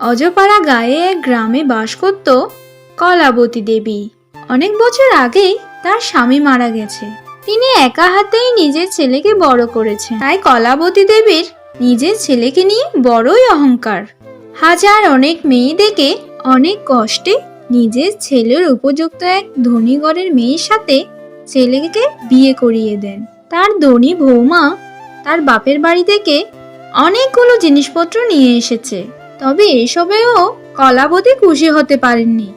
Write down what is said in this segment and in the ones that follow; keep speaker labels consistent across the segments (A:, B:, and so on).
A: অজপাড়া গায়ে এক গ্রামে বাস করত কলাবতী দেবী। অনেক বছর আগেই তার স্বামী মারা গেছে। তিনি একা হাতেই নিজের ছেলেকে বড় করেছেন। তাই কলাবতী দেবীর নিজের ছেলেকে নিয়ে বড়ই অহংকার। হাজার অনেক মেয়ে দেখে অনেক কষ্টে নিজের ছেলের উপযুক্ত এক ধনী ঘরের মেয়ের সাথে ছেলেকে বিয়ে করিয়ে দেন। তার ধনী বৌমা তার বাপের বাড়ি থেকে অনেকগুলো জিনিসপত্র নিয়ে এসেছে। তবে এসবেও কলাবতী খুশি হতে পারেননি।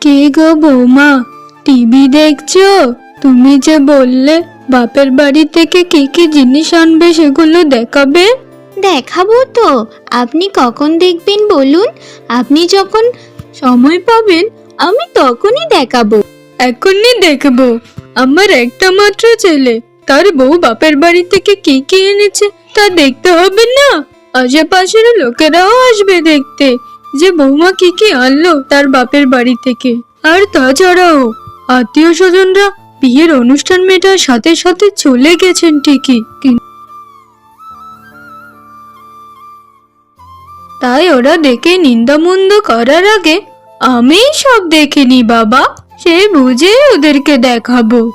B: কে গো বৌমা, টিভি দেখছ? তুমি যে বললে বাপের বাড়ি থেকে কি কি জিনিস আনবে সেগুলো দেখাবে?
A: দেখাবো তো। আপনি কখন দেখবেন বলুন? আপনি যখন সময় পাবেন, আমি তখনই দেখাবো।
B: এখনই দেখব। আমার একটা মাত্র ছেলে, তার বউ বাপের বাড়ি থেকে কি কি এনেছে তা দেখতে হবে না? আশেপাশের লোকেরাও আসবে দেখতে যে বৌমা কি কি আনলো তার বাপের বাড়ি থেকে। আর তাছাড়াও, আত্মীয় স্বজনরা বিয়ের অনুষ্ঠান মেটার সাথে সাথে চলে গেছেন ঠিকই তাই ওরা দেখে নিন্দামন্দ করার আগে আমি সব দেখিনি বাবা। সে বুঝে ওদেরকে দেখাবো।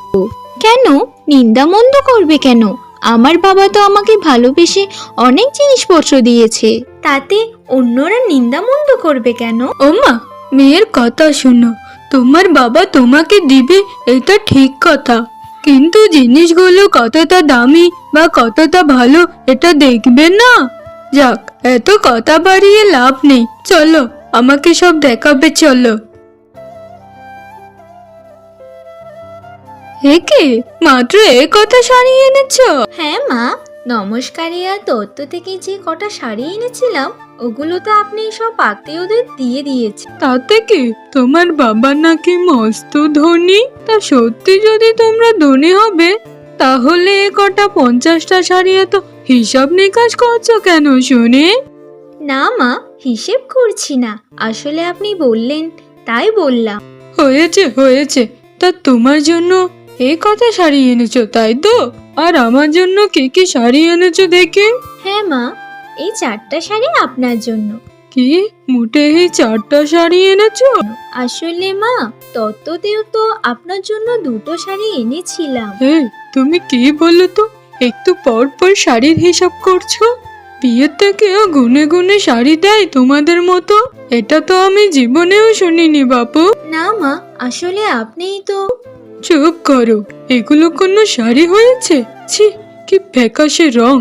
A: কেন? নিন্দা মন্দ করবে কেন? আমার বাবা তো আমাকে ভালোবেসে অনেক জিনিসপত্র দিয়েছে। তাতে অন্যরা নিন্দা মন্দ করবে কেন?
B: ওমা মেয়ের কথা শোনো। তোমার বাবা তোমাকে দিবে এটা ঠিক কথা। কিন্তু জিনিসগুলো কতটা দামি বা কতটা ভালো এটা দেখবে না? যাক এত কথা বাড়িয়ে লাভ নেই। চলো আমাকে সব দেখাবে চলো। একে মাত্র এ কথা সারিয়ে এনেছো?
A: হ্যাঁ মা নমস্কারে আর তত্ত্ব থেকে যে কটা শাড়ি এনেছিলাম ওগুলো তো আপনি সব আত্মীয়দের দিয়ে দিয়েছে।
B: তাতে কি? তোমার বাবা নাকি মস্ত ধনী? তা সত্যি যদি তোমরা ধনী হবে তাহলে এ কটা পঞ্চাশটা শাড়ি এত হিসাব নিকাশ করছ কেন শুনে?
A: না মা হিসেব করছি না। আসলে আপনি বললেন তাই বললাম।
B: হয়েছে হয়েছে। তা তোমার জন্য এ কথা শাড়ি এনেছো তাই তো? আর আমার জন্য কি কি শাড়ি এনেছো দেখে?
A: হ্যাঁ মা এই চারটা শাড়ি আপনার জন্য।
B: কি? মুটে এই চারটা শাড়ি এনেছো?
A: আসলে মা তত্ত্বতেও তো আপনার জন্য দুটো শাড়ি এনেছিলাম।
B: হে তুমি কি বলো তো? একটু পর পর শাড়ির হিসাব করছ? বিয়ের থেকেও গুনে গুনে শাড়ি দেয় তোমাদের মতো? এটা তো আমি জীবনেও শুনিনি বাপু।
A: না মা আসলে আপনিই তো
B: চুপ করো এগুলো কোনো শাড়ি হয়েছে? ছি কি ফ্যাকাশে রং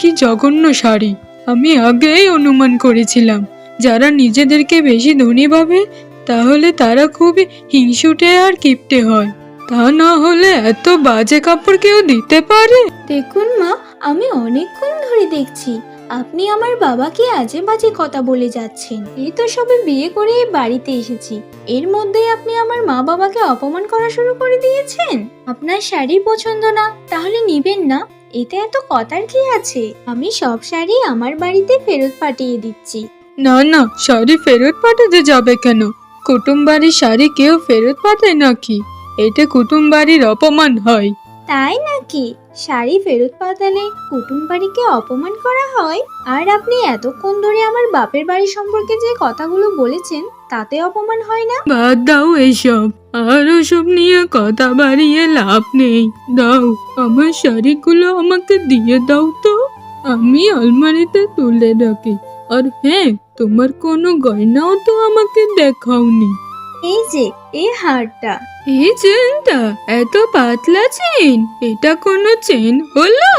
B: কি জঘন্য শাড়ি। আমি আগেই অনুমান করেছিলাম যারা নিজেদেরকে বেশি ধনী ভাবে তাহলে তারা খুবই হিংসুটে আর কিপটে হয়। তা না হলে এত বাজে কাপড় কেউ দিতে পারে?
A: দেখুন মা আমি অনেকক্ষণ ধরে দেখছি। আপনি আমার বাবাকে আজে বাজে কথা বলে যাচ্ছেন। এই তো সবে বিয়ে করে এই বাড়িতে এসেছি। এর মধ্যেই আপনি আমার মা বাবাকে অপমান করা শুরু করে দিয়েছেন। আপনার শাড়ি পছন্দ না তাহলে নিবেন না। এতে এত কথার কি আছে? আমি সব শাড়ি আমার বাড়িতে ফেরত পাঠিয়ে দিচ্ছি।
B: না না শাড়ি ফেরত পাঠাতে যাবে কেন? কুটুম বাড়ির শাড়ি কেউ ফেরত পাঠায় নাকি? এতে কুটুম বাড়ির অপমান হয়।
A: তাই নাকি? শাড়ি ফেরত পাঠালে কুটুম বাড়িকে অপমান করা হয়? আর আপনি এতক্ষণ ধরে আমার বাপের বাড়ি সম্পর্কে যে কথাগুলো বলেছেন তাতে অপমান হয় না?
B: বাদ দাও এইসব আর ওসব নিয়ে কথা বাড়িয়ে লাভ নেই। দাও আমার শাড়িগুলো আমাকে দিয়ে দাও তো। আমি আলমারিতে তুলে রাখি। আর হ্যাঁ তোমার কোনো গয়নাও তো আমাকে দেখাওনি।
A: এই যে এই হারটা।
B: এই চেনটা এত পাতলা চেন এটা কোনো চেন হলো?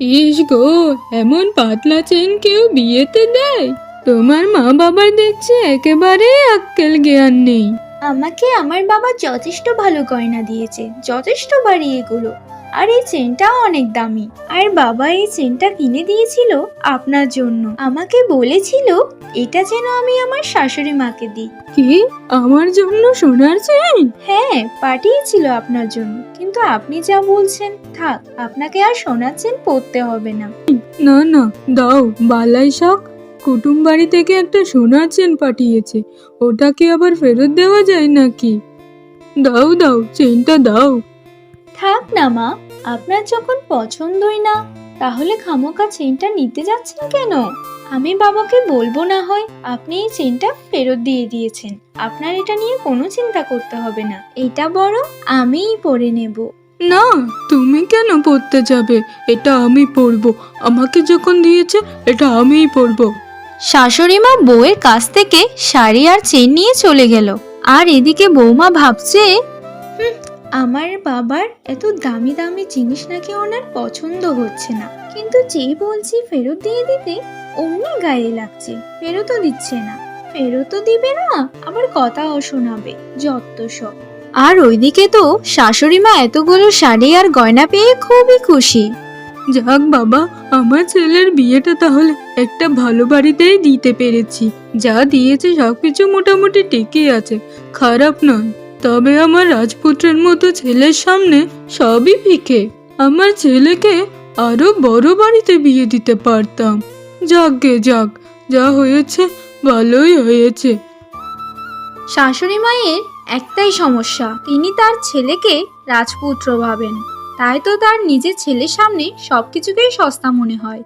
B: ইস গো এমন পাতলা চেন কেউ বিয়েতে দেয়? তোমার মা বাবার দেখছি একেবারে আক্কেল জ্ঞান নেই।
A: আমাকে আমার বাবা যথেষ্ট ভালো গয়না দিয়েছে যথেষ্ট বাড়ি এগুলো। আর এই চেনটাও অনেক দামি। আর বাবা এই চেনটা কিনে দিয়েছিল আপনার জন্য। আমাকে বলেছিল এটা যেন আমি আমার শাশুড়ি মাকে দিই।
B: কি? আমার জন্য সোনার চেন?
A: হ্যাঁ পাঠিয়েছিল আপনার জন্য। কিন্তু আপনি যা বলছেন থাক আপনাকে আর সোনার চেন পড়তে হবে না।
B: না না দাও বালাই শাক। কুটুম বাড়ি থেকে একটা সোনার চেন পাঠিয়েছে। ওটাকে আবার ফেরত দেওয়া যায় নাকি? দাও দাও চেনটা দাও।
A: থাক না মা। আপনার যখন পছন্দই না তাহলে খামোকা চেনটা নিতে যাচ্ছেন কেন? আমি বাবাকে বলব না হয় আপনি এই চেনটা ফেরত দিয়ে দিয়েছেন। আপনার এটা নিয়ে কোনো চিন্তা করতে হবে না। এটা বড় আমিই পরে নেব।
B: না তুমি কেন পড়তে যাবে? এটা আমি পরবো। আমাকে যখন দিয়েছে এটা আমিই পরবো।
A: শাশুড়ি মা বউয়ের কাছ থেকে শাড়ি আর চেন নিয়ে চলে গেল। আর এদিকে বৌমা ভাবছে "হুঁ, আমার বাবার এত দামি দামি জিনিস নাকি ওনার পছন্দ হচ্ছে না। কিন্তু যেই বলছি ফেরত দিয়ে দিতে, অমনি গায়ে লাগছে। ফেরতও দিচ্ছে না। ফেরতও দিবে না, আবার কথাও শোনাবে যত সব। আর ওইদিকে তো শাশুড়ি মা এতগুলো শাড়ি আর গয়না পেয়ে খুবই খুশি।
B: যাক বাবা, আমার ছেলের বিয়েটা তাহলে একটা ভালো বাড়িতেই দিতে পেরেছি। যা দিয়েছে সবকিছু মোটামুটি ঠিকই আছে, খারাপ নয়। তবে আমার রাজপুত্রের মতো ছেলের সামনে সবই ফিকে আমার ছেলেকে আরও বড় বাড়িতে বিয়ে দিতে পারতাম। যাক গে, যাক, যা হয়েছে ভালোই হয়েছে।
A: শাশুড়ি মায়ের একটাই সমস্যা, তিনি তার ছেলেকে রাজপুত্র ভাবেন। তাই তো তার নিজের ছেলের সামনে সবকিছুকেই সস্তা মনে হয়।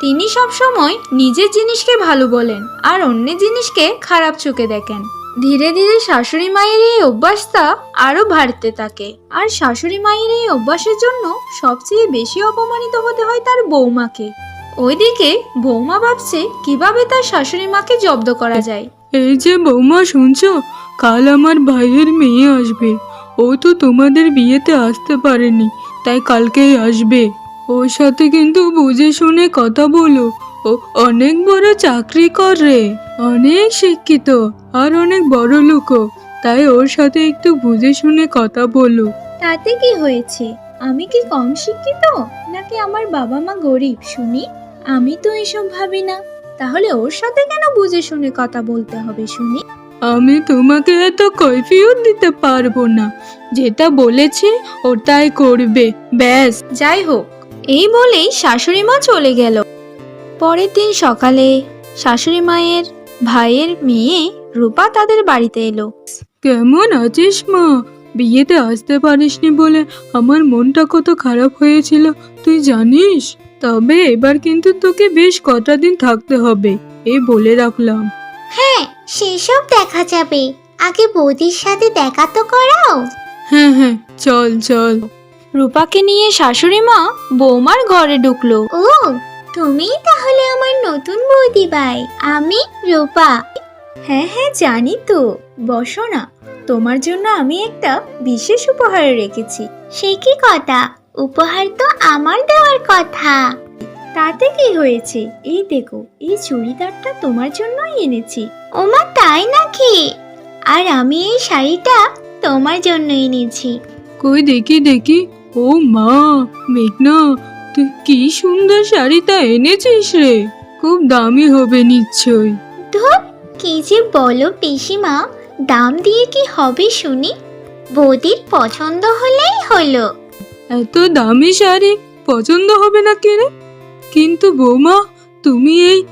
A: তিনি সবসময় নিজের জিনিসকে ভালো বলেন আর অন্যের জিনিসকে খারাপ চোখে দেখেন। ধীরে ধীরে শাশুড়ি মায়ের এই অভ্যাসটা আরও বাড়তে থাকে। আর শাশুড়ি মায়ের এই অভ্যাসের জন্য সবচেয়ে বেশি অপমানিত হতে হয় তার বৌমাকে ওইদিকে বৌমা ভাবছে কীভাবে তার শাশুড়ি মাকে জব্দ করা যায়।
B: এই যে বৌমা শুনছো? কাল আমার ভাইয়ের মেয়ে আসবে। ও তো তোমাদের বিয়েতে আসতে পারেনি, তাই কালকেই আসবে। ওর সাথে কিন্তু বুঝে শুনে কথা বলো। ও অনেক বড় চাকরি করে। অনেক শিক্ষিত। আর অনেক বড় লোকও তাই ওর সাথে একটু বুঝে শুনে কথা বলো।
A: তাতে কি হয়েছে? আমি কি কম শিক্ষিত? নাকি আমার বাবা মা গরিব শুনি? আমি তো এসব ভাবি না। তাহলে ওর সাথে কেন বুঝে শুনে কথা বলতে হবে শুনি?
B: আমি তোমাকে এত কৈফিয়ত দিতে পারব না। যেটা বলেছি ওটাই করবে ব্যাস।
A: যাই হোক এই বলেই শাশুড়ি মা চলে গেল। পরের দিন সকালে শাশুড়ি মায়ের ভাইয়ের মেয়ে রূপা তাদের বাড়িতে এলো।
B: কেমন আছিস মা? বিয়েতে আসতে পারিসনি বলে আমার মনটা কত খারাপ হয়েছিল তুই জানিস? তবে এবার কিন্তু তোকে বেশ কটা দিন থাকতে হবে এ বলে রাখলাম।
C: হ্যাঁ সেসব দেখা যাবে। আগে বৌদির সাথে দেখা তো করাও।
B: হ্যাঁ হ্যাঁ চল চল।
A: রূপাকে নিয়ে শাশুড়ি মা বৌমার ঘরে ঢুকলো।
C: ও তুমি তাহলে আমার নতুন বৌদি ভাই আমি রূপা।
A: হ্যাঁ হ্যাঁ জানি তো। বসো না। তোমার জন্য আমি একটা বিশেষ উপহার রেখেছি।
C: সে কি কথা? উপহার তো আমার দেওয়ার কথা।
A: তাতে কি হয়েছে? এই দেখো এই চুড়িদারটা তোমার জন্যই এনেছি।
C: ওমা তাই নাকি? আর আমি এই শাড়িটা তোমার জন্য এনেছি।
B: কই দেখি দেখি। ও মা মেঘনা তুই কি সুন্দর শাড়িটা এনেছিস রে। খুব দামি হবে নিশ্চয়
C: ধুপ কি যে বলো পিসিমা দাম দিয়ে কি হবে শুনি? বৌদির পছন্দ হলেই হলো।
B: এত দামি শাড়ি পছন্দ হবে না কে রে? কিন্তু বৌমা তুমি এই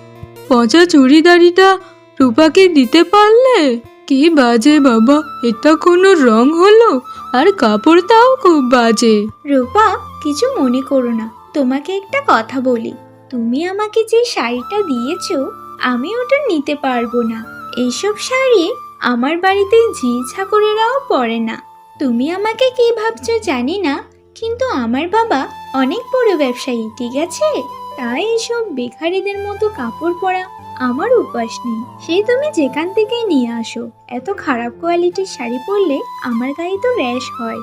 B: পচা চুড়িদারিটা রূপাকে দিতে পারলে? কি বাজে বাবা এটা কোনো রং হলো? আর কাপড়টাও খুব বাজে।
A: রূপা কিছু মনে করো না তোমাকে একটা কথা বলি। তুমি আমাকে যে শাড়িটা দিয়েছ আমি ওটা নিতে পারব না। এইসব শাড়ি আমার বাড়িতে ঝি ছাকরেরাও পরে না। তুমি আমাকে কি ভাবছ জানি না, কিন্তু আমার বাবা অনেক বড় ব্যবসায়ী, ঠিক আছে? তাই এসব বেকারিদের মতো কাপড় পরা আমার উপাস নেই। সেই তুমি যেখান থেকেই নিয়ে আসো। এত খারাপ কোয়ালিটির শাড়ি পরলে আমার গায়ে তো র্যাশ হয়।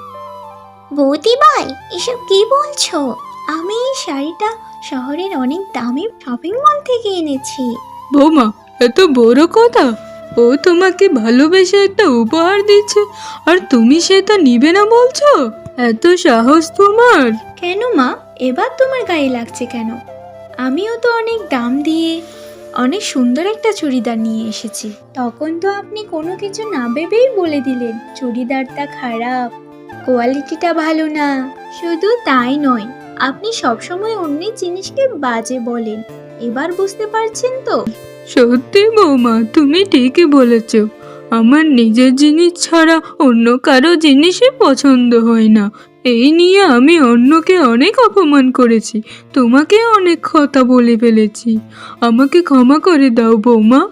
C: বৌদি ভাই এসব কি বলছো?
A: আমি এই শাড়িটা শহরের অনেক দামি শপিং মল থেকে এনেছি।
B: বৌমা, এত বড় কথা? ও তোমাকে ভালোবেসে একটা উপহার দিচ্ছে, আর তুমি সেটা নিবে না বলছো? এত সাহস তোমার।
A: কেন মা? এবার তোমার গায়ে লাগছে কেন? আমিও তো অনেক দাম দিয়ে, অনেক সুন্দর একটা চুড়িদার নিয়ে এসেছি। তখন তো আপনি কোনো কিছু না ভেবেই বলে দিলেন, চুড়িদারটা খারাপ, কোয়ালিটিটা ভালো না। শুধু তাই নয়, আপনি সবসময় অন্যের জিনিসকে বাজে বলেন। এবার বুঝতে পারছেন তো?
B: সত্যি বৌমা তুমি ঠিকই বলেছ। আমার নিজের জিনিস ছাড়া অন্য কারও জিনিসই পছন্দ হয় না। এই নিয়ে আমি অন্যকে অনেক অপমান করেছি তোমাকে অনেক কথা বলে ফেলেছি। আমাকে ক্ষমা করে দাও বৌমা।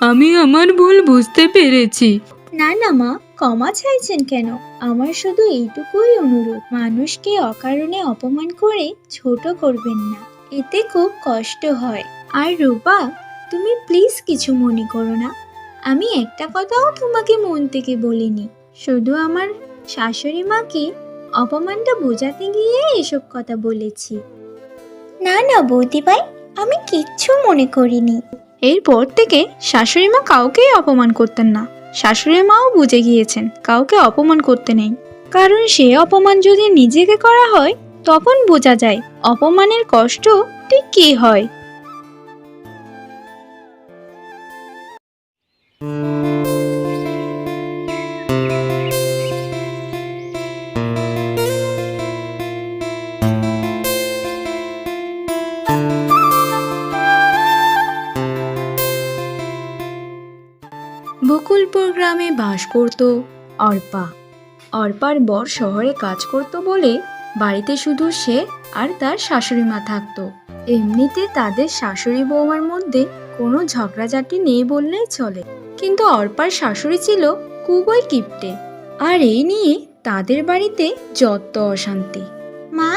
B: আমি আমার ভুল বুঝতে পেরেছি।
A: না না মা ক্ষমা চাইছেন কেন? আমার শুধু এইটুকুই অনুরোধ মানুষকে অকারণে অপমান করে ছোট করবেন না। এতে খুব কষ্ট হয়। আর রূপা তুমি প্লিজ কিছু মনে করো না। আমি একটা কথাও তোমাকে মন থেকে বলিনি। শুধু আমার শাশুড়ি মাকে অপমানটা বোঝাতে গিয়ে এসব কথা বলেছি।
C: না না বৌদিভাই আমি কিচ্ছু মনে করিনি।
A: এরপর থেকে শাশুড়ি মা কাউকেই অপমান করতেন না। শাশুড়ি মাও বুঝে গিয়েছেন কাউকে অপমান করতে নেই। কারণ সে অপমান যদি নিজেকে করা হয় তখন বোঝা যায় অপমানের কষ্ট ঠিক কী হয়। বকুলপুর গ্রামে বাস করত অর্পা। অর্পার বর শহরে কাজ করত বলে বাড়িতে শুধু সে আর তার শাশুড়ি মা থাকতো। এমনিতে তাদের শাশুড়ি বৌমার মধ্যে কোনো ঝগড়াঝাটি নেই বললেই চলে। কিন্তু অর্পার শাশুড়ি ছিল খুবই কিপটে। আর এই নিয়ে তাদের বাড়িতে যত অশান্তি।
C: মা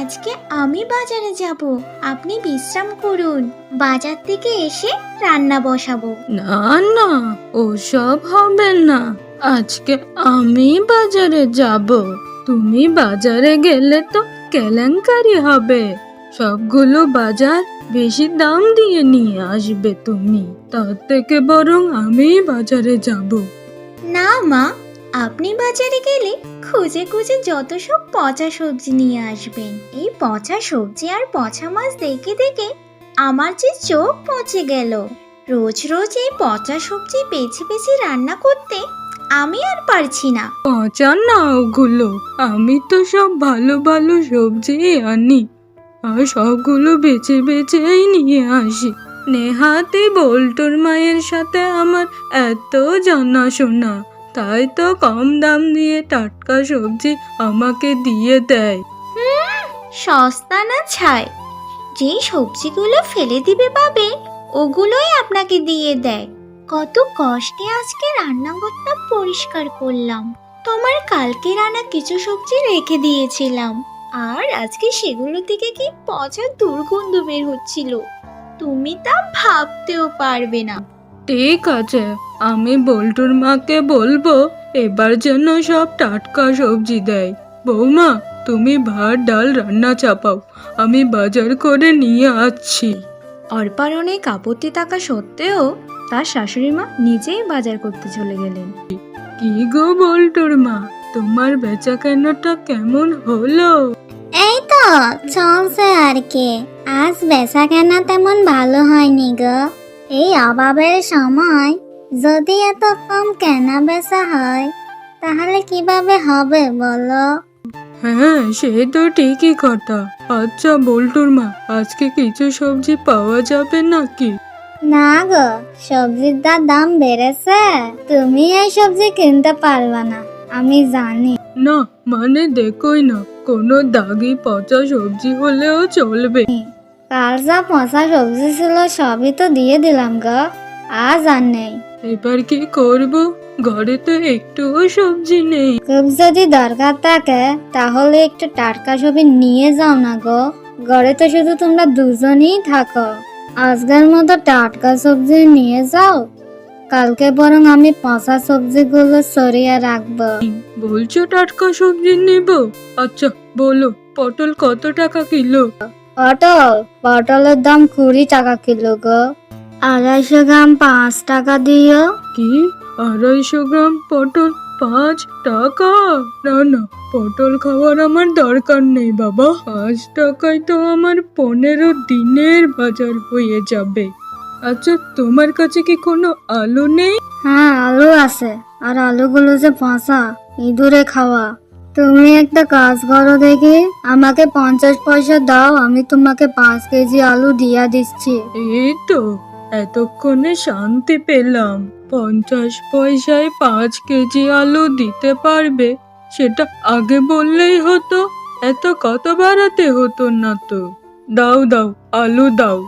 C: আজকে আমি বাজারে যাব। আপনি বিশ্রাম করুন। বাজার থেকে এসে রান্না বসাবো।
B: না না ওসব হবে না। আজকে আমি বাজারে যাব। তুমি বাজারে গেলে তো কেলেঙ্কারি হবে। সবগুলো বাজার বেশি দাম দিয়ে নিয়ে আসবে তুমি। তার থেকে বরং আমি বাজারে যাব।
C: না মা, আপনি বাজারে গেলে খুঁজে খুঁজে যত সব পচা সবজি নিয়ে আসবেন। এই পচা সবজি আর পচা মাছ দেখে দেখে আমার যে চোখ পচে গেল। রোজ রোজ এই পচা সবজি বেছে বেছে রান্না করতে আমি আর পারছি না।
B: পচা না ওগুলো আমি তো সব ভালো ভালো সবজি আনি আর সবগুলো বেছে বেছেই নিয়ে আসি। নেহাতে বল্টুর মায়ের সাথে আমার এত জানাশোনা তাই তো কম দাম দিয়ে টাটকা সবজি আমাকে দিয়ে দেয়।
C: সস্তা না ছাই। যেই সবজিগুলো ফেলে দিবে পাবে ওগুলোই আপনাকে দিয়ে দেয়। কত কষ্টে আজকে রান্নাঘরটা পরিষ্কার করলাম। তোমার কালকে রান্না কিছু সবজি রেখে দিয়েছিলাম। আর আজকে সেগুলো থেকে কি পচা দুর্গন্ধ বের হচ্ছিল? তুমি তা ভাবতেও পারবে না।
B: ঠিক আছে আমি বল্টুর মাকে বলব এবার যেন সব টাটকা সবজি দেয়। বৌমা তুমি ভাত ডাল রান্না চাপাও আমি বাজার করে নিয়ে আসছি।
A: অর্পার অনেক আপত্তি থাকা সত্ত্বেও তার শাশুড়ি মা নিজেই বাজার করতে চলে গেলেন।
B: কি গো বল্টুর মা তোমার বেচা কেনাটা কেমন হলো?
D: এই তো চলছে আর কি। আজ বেচা কেনা তেমন ভালো হয়নি গো। এই অভাবের সময় যদি এত কম কেনা বেচা হয় তাহলে কীভাবে হবে বলো?
B: হ্যাঁ সে তো ঠিকই কথা। আচ্ছা বল্টুর মা আজকে কিছু সবজি পাওয়া যাবে নাকি?
D: না গো সবজির দা দাম বেড়েছে। তুমি এই সবজি কিনতে পারবে না আমি জানি।
B: না মানে দেখোই না কোনো দাগি পচা সবজি হলেও চলবে।
D: কাল যা পচা সবজি ছিল সবই তো দিয়ে দিলাম গো আজ আর নেই।
B: এবার কি করব? ঘরে তো একটুও সবজি নেই।
D: খুব যদি দরকার থাকে তাহলে একটু টাটকা সবজি নিয়ে যাও না গো। ঘরে তো শুধু তোমরা দুজনেই থাকো। আজকের মতো টাটকা সবজি নিয়ে যাও। কালকে বরং আমি পচা সবজিগুলো সরিয়ে রাখব।
B: বলছো টাটকা সবজি নেব? আচ্ছা বলো পটল কত টাকা কিলো?
D: পটল? পটলের দাম কুড়ি টাকা কিলো গো। আড়াইশো গ্রাম পাঁচ টাকা দিও।
B: কি? আড়াইশো গ্রাম পটল? পাঁচ টাকা? না না পটল খাওয়ার আমার দরকার নেই বাবা। পাঁচ টাকায় তো আমার পনেরো দিনের বাজার হয়ে যাবে। আচ্ছা তোমার কাছে কি কোনো আলু নেই?
D: হ্যাঁ আলু আছে। আর আলুগুলো যে পচা ইঁদুরে খাওয়া। তুমি একটা কাজ করো দেখি। আমাকে পঞ্চাশ পয়সা দাও আমি তোমাকে পাঁচ কেজি আলু দিয়া দিচ্ছি।
B: এই তো এতক্ষণে শান্তি পেলাম। পঞ্চাশ পয়সায় পাঁচ কেজি আলু দিতে পারবে? সেটা আগে বললেই হতো এত কত বাড়াতে হতো না তো? দাও দাও আলু দাও।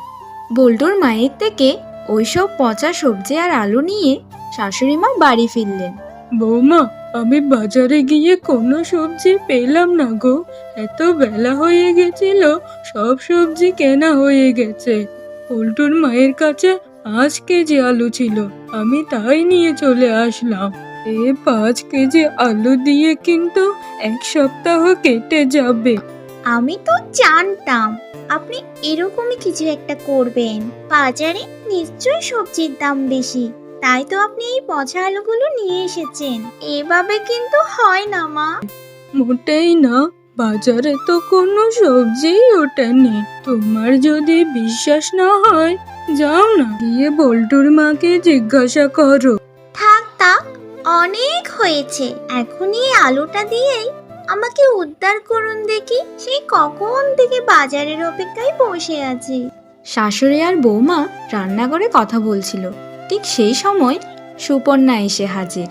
A: বল্টুর মায়ের থেকে ওইসব পচা সবজি আর আলু নিয়ে শাশুড়ি মা বাড়ি ফিরলেন।
B: বৌমা আমি বাজারে গিয়ে কোনো সবজি পেলাম না গো। এত বেলা হয়ে গেছিল সব সবজি কেনা হয়ে গেছে। পল্টুর মায়ের কাছে পাঁচ কেজি আলু ছিল আমি তাই নিয়ে চলে আসলাম। এ পাঁচ কেজি আলু দিয়ে কিন্তু এক সপ্তাহ কেটে যাবে।
C: আমি তো জানতাম আপনি এরকমই কিছু একটা করবেন। বাজারে নিশ্চয়ই সবজির দাম বেশি তাই তো আপনি এই পচা আলুগুলো নিয়ে এসেছেন। এভাবে কিন্তু হয় না মা।
B: মোটেই না। বাজারে তো কোনো সবজিই ওঠেনি। তোমার যদি বিশ্বাস না হয় যাও না গিয়ে বল্টুর মাকে জিজ্ঞাসা করো।
C: থাক থাক অনেক হয়েছে। এখন এই আলুটা দিয়েই আমাকে উদ্ধার করুন দেখি সেই কখন থেকে বাজারের অপেক্ষায় বসে আছি।
A: শাশুড়ি আর বৌমা রান্নাঘরে কথা বলছিল। ঠিক সেই সময় সুপর্ণা এসে হাজির।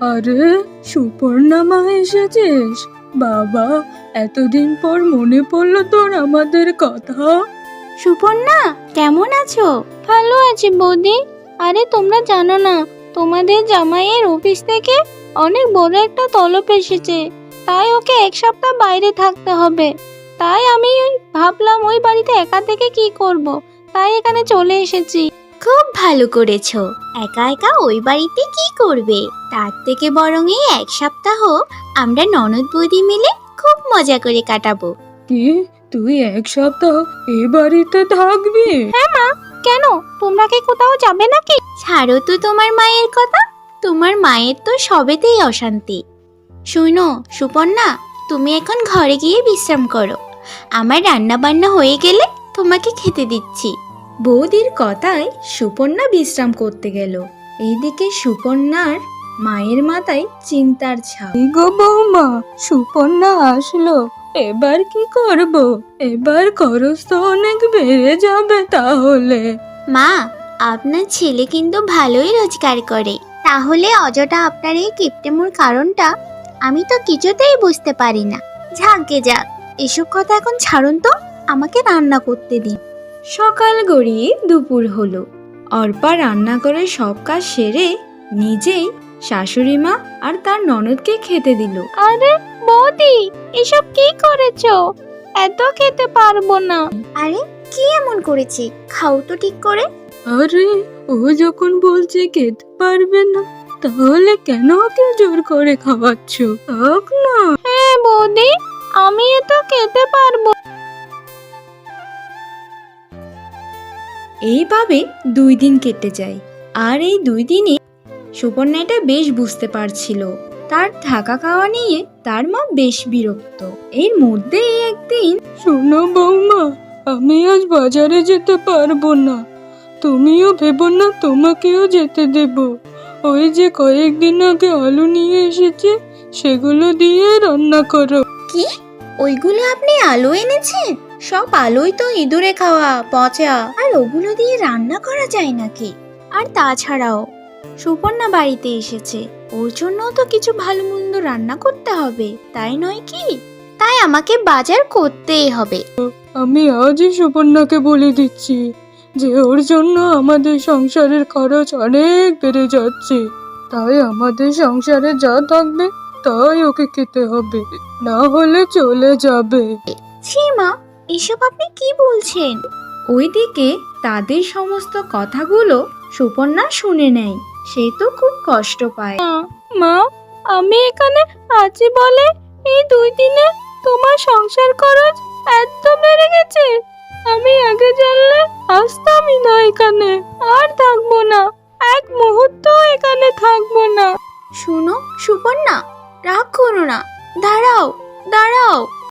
B: আরে, সুপর্ণা মা এসেছিস? বাবা, এতদিন পর মনে পড়ল তোর আমাদের কথা।
C: সুপর্ণা, কেমন আছো?
D: ভালো আছি বৌদি। আরে, তোমরা জানো না, তোমাদের জামাইয়ের অফিস থেকে অনেক বড় একটা তলব এসেছে। তাই ওকে এক সপ্তাহ বাইরে থাকতে হবে। তাই আমি ভাবলাম ওই বাড়িতে একা থেকে কি করব? তাই এখানে চলে এসেছি।
C: খুব ভালো করেছ। একা একা ওই বাড়িতে কি করবে? তার থেকে বরং এই এক সপ্তাহ আমরা ননদ বৌদি মিলে খুব মজা করে কাটাবো।
B: কি? তুই এক সপ্তাহ এ বাড়িতে থাকবি?
D: কেন? তোমরা কি কোথাও যাবে নাকি?
C: ছাড়ো তো তোমার মায়ের কথা। তোমার মায়ের তো সবেতেই অশান্তি। শুনো সুপর্ণা তুমি এখন ঘরে গিয়ে বিশ্রাম করো। আমার রান্না বান্না হয়ে গেলে তোমাকে খেতে দিচ্ছি।
A: বৌদির কথায় সুপর্ণা বিশ্রাম করতে গেল। এইদিকে সুপর্ণার মায়ের মাথায় চিন্তার ছাপ।
B: গো বৌমা সুপর্ণা আসলো। এবার কি করব? এবার খরচ তো অনেক বেড়ে যাবে তাহলে।
C: মা আপনার ছেলে কিন্তু ভালোই রোজগার করে। তাহলে অযথা আপনার এই কিপটেমুর কারণটা আমি তো কিছুতেই বুঝতে পারি না। যাকে যাক এসব কথা এখন ছাড়ুন তো আমাকে রান্না করতে দিন।
A: সকাল গড়িয়ে দুপুর হলো। অর্পা রান্না করে সব কাজ সেরে নিজেই শাশুড়ি মা আর তার ননদকে খেতে দিল।
D: আরে বৌদি এসব কি করেছ? এত খেতে পারব না।
C: আরে কি এমন করেছি? খাও তো ঠিক করে।
B: আরে ও যখন বলছে খেতে পারবে না তাহলে কেন ওকে জোর করে খাওয়াচ্ছ? থাক না।
D: হ্যাঁ বৌদি আমি এত খেতে পারব।
A: এইভাবে দুই দিন কেটে যায়। আর এই দুই দিনে সুপর্ণা এটা বেশ বুঝতে পারছিল। তার থাকা খাওয়া নিয়ে তার মা বেশ বিরক্ত। এর মধ্যেই একদিন
B: শোনো বৌমা আমি আজ বাজারে যেতে পারব না। তুমিও ভেবো না তোমাকেও যেতে দেব। ওই যে কয়েকদিন আগে আলু নিয়ে এসেছে সেগুলো দিয়ে রান্না করো।
C: কি? ওইগুলো আপনি আলু এনেছেন? সব আলুই তো ইঁদুরে খাওয়া পচা। আর ওগুলো দিয়ে রান্না করা যায় নাকি? আর তাছাড়াও সুপর্ণা বাড়িতে এসেছে। ওর জন্য তো কিছু ভালো মন্দ রান্না করতে হবে তাই নয় কি? তাই আমাকে বাজার করতেই হবে।
B: আমি আজই সুপর্ণাকে বলে দিচ্ছি যে ওর জন্য আমাদের সংসারের খরচ অনেক বেড়ে যাচ্ছে। তাই আমাদের সংসারে যা থাকবে তাই ওকে খেতে হবে। না হলে চলে যাবে।
C: ছি মা এসব আপনি কি বলছেন?
A: ওইদিকে তাদের সমস্ত কথাগুলো সুপর্ণা শুনে নেয়। সে তো খুব কষ্ট পায়।
D: মা আমি এখানে আছি বলে এই দুই দিনে তোমার সংসার খরচ এত বেড়ে গেছে? আমি আগে জানলে আসতামই না এখানে। আর থাকব না। এক মুহূর্ত এখানে থাকব না।
C: শুনো সুপর্ণা রাগ করো না। দাঁড়াও দাঁড়াও।